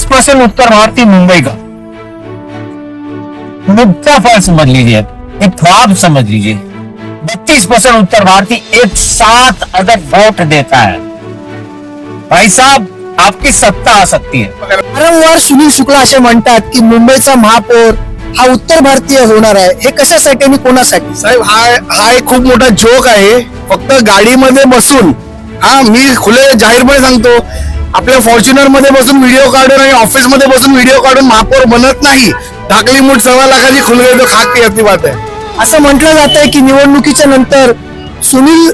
बत्तीस परसेंट उत्तर भारतीय मुंबई का? मुद्दा फल समझ लीजिए एक ख्वाब समझ लीजिए। बत्तीस परसेंट उत्तर भारतीय एक साथ अगर वोट देता है भाई साहब आपकी सत्ता आ सकती है। वारंवार सुनील शुक्ला असे म्हणतात की मुंबईचा महापौर हा उत्तर भारतीय होणार आहे. हे कशासाठी आणि कोणासाठी? साहेब हा हा एक खूप मोठा जोक आहे. फक्त गाडीमध्ये बसून हा मी खुले जाहीरपणे सांगतो आपल्या फॉर्च्युनरमध्ये बसून व्हिडिओ काढून आणि ऑफिसमध्ये बसून व्हिडिओ काढून महापौर बनत नाही. ढाकली मूठ सव्वा लाखाची खुलगे तो खाक याची बात आहे. असं म्हटलं जात आहे की निवडणुकीच्या नंतर सुनील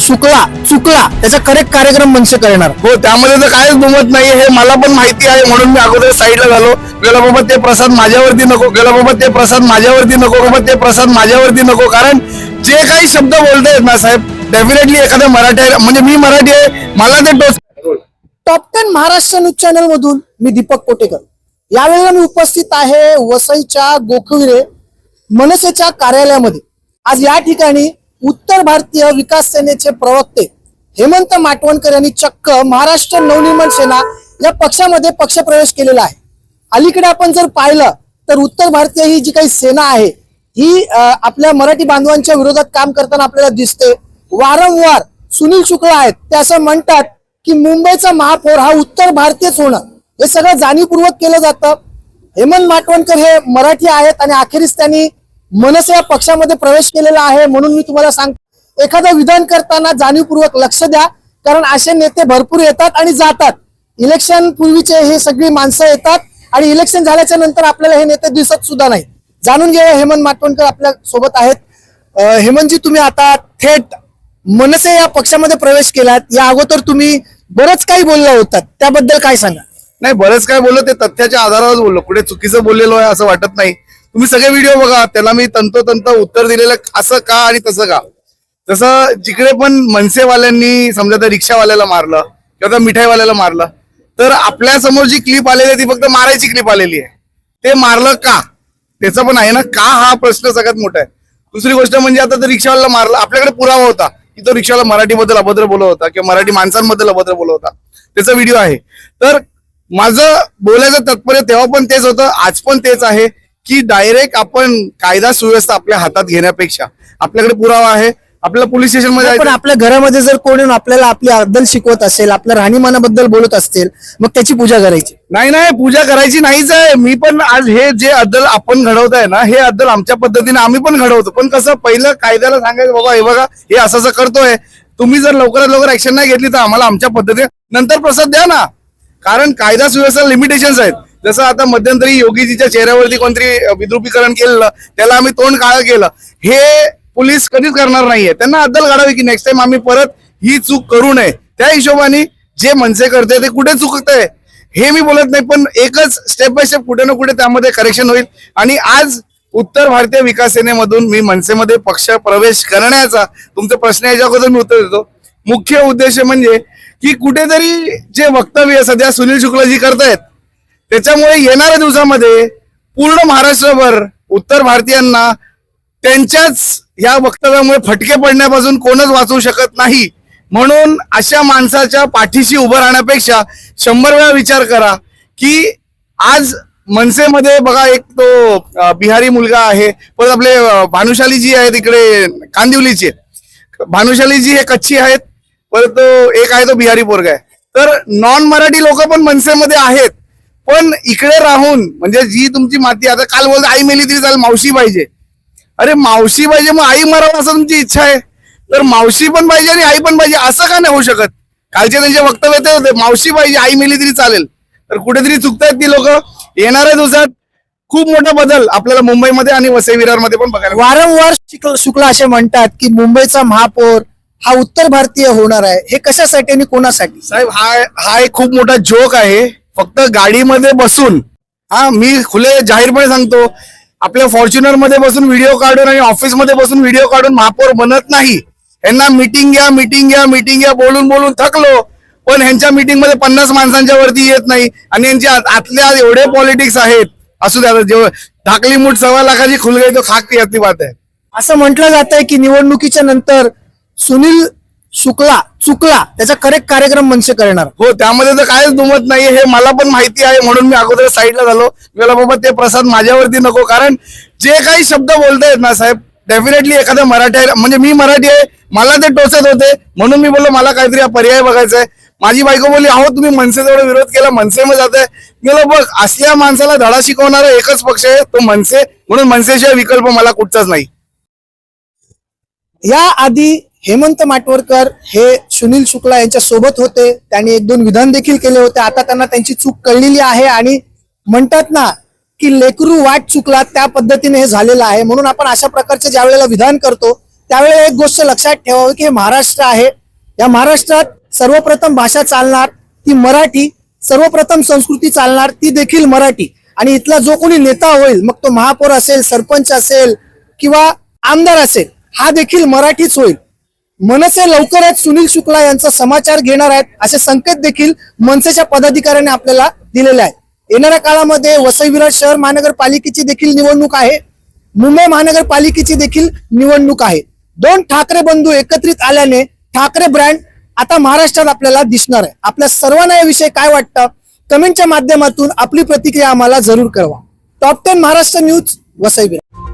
शुक्ला चुकला त्याचा करेक्ट कार्यक्रम मनसे करणार. हो त्यामध्ये तर काहीच दुमत नाही हे मला पण माहिती आहे म्हणून मी अगोदर साईडला झालो. गेला बाबा ते प्रसाद माझ्यावरती नको गेला बाबा ते प्रसाद माझ्यावरती नको बाबा ते प्रसाद माझ्यावरती नको. कारण जे काही शब्द बोलतायत ना साहेब डेफिनेटली एखाद्या मराठी आहे म्हणजे मी मराठी आहे मला ते टोच टॉप महाराष्ट्र न्यूज चॅनल मधून मी दीपक कोटेकर. यावेळेला मी उपस्थित आहे वसईच्या गोखविरे मनसेच्या कार्यालयामध्ये. आज या ठिकाणी उत्तर भारतीय विकास सेनेचे प्रवक्ते हेमंत माटवणकर यांनी चक्क महाराष्ट्र नवनिर्माण सेना या पक्षामध्ये पक्षप्रवेश केलेला आहे. अलीकडे आपण जर पाहिलं तर उत्तर भारतीय ही जी काही सेना आहे ही आपल्या मराठी बांधवांच्या विरोधात काम करताना आपल्याला दिसते. वारंवार सुनील शुक्ला आहेत ते असं म्हणतात की मुंबईचा महापौर हा उत्तर भारतीयच होणं. हे सगळं जाणीवपूर्वक केलं जातं. हेमंत माटवणकर हे मराठी आहेत आणि अखेरीस त्यांनी मनसे या पक्षामध्ये प्रवेश केलेला आहे म्हणून मी तुम्हाला सांगतो. एखादं विधान करताना जाणीवपूर्वक लक्ष द्या कारण असे नेते भरपूर येतात आणि जातात. इलेक्शन पूर्वीचे हे सगळी माणसं येतात आणि इलेक्शन झाल्याच्यानंतर आपल्याला हे नेते दिसत सुद्धा नाही जाणून घेऊया हेमंत माटवणकर आपल्यासोबत आहेत. हेमंतजी तुम्ही आता थेट मनसे या पक्षामध्ये प्रवेश केलात या अगोदर तुम्ही बरंच काही बोलला होतात. त्याबद्दल काय सांगा? नाही बरंच काय बोललो ते तथ्याच्या आधारावर बोललो. कुठे चुकीचं बोललेलो आहे असं वाटत नाही. तुम्ही सगळे व्हिडिओ बघा त्याला मी तंतोतंत उत्तर दिलेलं असं का आणि तसं का? जसं जिकडे पण मनसेवाल्यांनी समजा त्या रिक्षावाल्याला मारलं किंवा त्या मिठाईवाल्याला मारलं तर आपल्यासमोर जी क्लिप आलेली आहे ती फक्त मारायची क्लिप आलेली आहे. ते मारलं का? त्याचं पण आहे ना का हा प्रश्न सगळ्यात मोठा आहे? दुसरी गोष्ट म्हणजे आता तर रिक्षावाला मारलं आपल्याकडे पुरावा होता. की तो रिक्षावाला मराठीबद्दल अभद्र बोलत होता किंवा मराठी माणसांबद्दल अभद्र बोलत होता. त्याचा व्हिडिओ आहे. तर माझं बोलायचं तात्पर्य तेव्हा पण तेच होतं आज पण तेच आहे की डायरेक्ट आपण कायदा सुव्यवस्था आपल्या हातात घेण्यापेक्षा आपल्याकडे पुरावा आहे. आपल्याला पोलीस स्टेशनमध्ये पण आपल्या घरामध्ये जर कोणी येऊन आपल्याला आपली अद्दल शिकवत असेल आपल्या राहणीमानाबद्दल बोलत असतील मग त्याची पूजा करायची. नाही नाही पूजा करायची नाहीच आहे. मी पण आज हे जे अद्दल आपण घडवताय ना हे अद्दल आमच्या पद्धतीने आम्ही पण घडवतो. पण कसं पहिलं कायद्याला सांगायचं बाबा हे बघा हे असं असं करतोय. तुम्ही जर लवकरात लवकर ऍक्शन नाही घेतली तर आम्हाला आमच्या पद्धतीने नंतर प्रसाद द्या ना. कारण कायदा सुव्यवस्था लिमिटेशन्स आहेत. जसं आता मध्यंतरी योगीजीच्या चेहऱ्यावरती कोणतरी विद्रुपीकरण केलेलं त्याला आम्ही तोंड काळं केलं. हे पोलीस कधीच करणार नाहीये. त्यांना अद्दल काढावी की नेक्स्ट टाइम आम्ही परत ही चूक करू नये. त्या हिशोबाने जे मनसे करते ते कुठे चुकतंय? हे मी बोलत नाही पण एकच स्टेप बाय स्टेप कुठे ना कुठे त्यामध्ये करेक्शन होईल. आणि आज उत्तर भारतीय विकास सेनेमधून मी मनसेमध्ये पक्ष प्रवेश करण्याचा तुमचे प्रश्न याच्या अगोदर मी उत्तर देतो. मुख्य उद्देश म्हणजे की कुठेतरी जे वक्तव्य सध्या सुनील शुक्लाजी करतायत त्याच्यामुळे येणाऱ्या दिवसामध्ये पूर्ण महाराष्ट्रभर उत्तर भारतीयांना त्यांच्याच या वक्तव्यामुळे फटके पडण्यापासून कोणच वाचवू शकत नाही. म्हणून अशा माणसाच्या पाठीशी उभं राहण्यापेक्षा शंभर वेळा विचार करा की आज मनसेमध्ये बघा एक तो बिहारी मुलगा आहे. परत आपले भानुशाली जी आहेत इकडे कांदिवलीचे. भानुशाली जी हे कच्ची आहेत. परत तो एक आहे तो बिहारी पोरगा आहे. तर नॉन मराठी लोक पण मनसेमध्ये आहेत. पण इकडे राहून म्हणजे जी तुमची माती आता काल बोलतो आई मेली तरी चालेल मावशी पाहिजे. अरे मावशी पाहिजे मग आई मरावं असं तुमची इच्छा आहे. तर मावशी पण पाहिजे आणि आई पण पाहिजे असं का नाही होऊ शकत? कालचे त्यांचे वक्तव्य ते होते मावशी पाहिजे आई मेली तरी चालेल. तर कुठेतरी चुकतायत ती लोक. येणाऱ्या दिवसात खूप मोठा बदल आपल्याला मुंबईमध्ये आणि वसई विरारमध्ये पण बघायला. वारंवार शुक्ल- शुक्ला असे म्हणतात की मुंबईचा महापौर हा उत्तर भारतीय होणार आहे. हे कशासाठी आणि कोणासाठी? साहेब हा हा एक खूप मोठा जोक आहे. फक्त गाडीमध्ये बसून हा मी खुले जाहीरपणे सांगतो आपल्या फॉर्च्युनरमध्ये बसून व्हिडिओ काढून आणि ऑफिसमध्ये बसून व्हिडिओ काढून महापौर बनत नाही. यांना मिटिंग घ्या मिटिंग घ्या मिटिंग घ्या बोलून बोलून थकलो. पण ह्यांच्या मिटिंगमध्ये पन्नास माणसांच्या वरती येत नाही. आणि यांच्या आतल्या आत एवढे पॉलिटिक्स आहेत. असू द्या जेव्हा ढाकली मूठ सव्वा लाखाची खुलगई तो खाक यातली बात आहे. असं म्हटलं जात आहे की निवडणुकीच्या नंतर सुनील चुकला चुकला. त्याचा करेक्ट कार्यक्रम मनसे करणार. हो त्यामध्ये तर कायच दुमत नाही हे मला पण माहिती आहे. म्हणून मी अगोदर साईडला झालो. मला बाबा ते प्रसाद माझ्यावरती नको. कारण जे काही शब्द बोलतायत ना साहेब डेफिनेटली एखाद्या मराठी आहे. म्हणजे मी मराठी आहे. मला ते टोचत होते. म्हणून मी बोललो मला काहीतरी हा पर्याय बघायचा आहे. माझी बायको बोलली अहो तुम्ही मनसेजवळ विरोध केला. मनसेमध्ये मग जात आहे मी बघ असल्या माणसाला धडा शिकवणारा एकच पक्ष आहे. तो मनसे. म्हणून मनसेशिवाय विकल्प मला कुठचाच नाही. या आधी हेमंत माटवरकर हे सुनील शुक्ला यांच्या सोबत होते. त्यांनी एक दोन विधान देखील केले होते. आता त्यांना त्यांची चूक कळलेली आहे आणि म्हणतात ना की लेकरू वाट चुकला त्या पद्धतीने हे झालेलं आहे. म्हणून आपण अशा प्रकारचे ज्या वेळेला विधान करतो त्यावेळेला एक गोष्ट लक्षात ठेवावी की हे महाराष्ट्र आहे. या महाराष्ट्रात सर्वप्रथम भाषा चालणार ती मराठी सर्वप्रथम संस्कृती चालणार ती देखील मराठी. आणि इथला जो कोणी नेता होईल मग तो महापौर असेल सरपंच असेल किंवा आमदार असेल हा देखील मराठीच होईल. मनसे लवकरच सुनील शुक्ला यांचा समाचार घेणार आहेत असे संकेत देखील मनसेच्या पदाधिकाऱ्यांनी आपल्याला दिलेले आहेत. येणाऱ्या काळामध्ये वसई विराट शहर महानगरपालिकेची देखील निवडणूक आहे. मुंबई महानगरपालिकेची देखील निवडणूक आहे. दोन ठाकरे बंधू एकत्रित आल्याने ठाकरे ब्रँड आता महाराष्ट्रात आपल्याला दिसणार आहे. आपल्या सर्वांना याविषयी काय वाटतं? कमेंटच्या माध्यमातून आपली प्रतिक्रिया आम्हाला जरूर कळवा. Top ten Maharashtra news Vasai Virar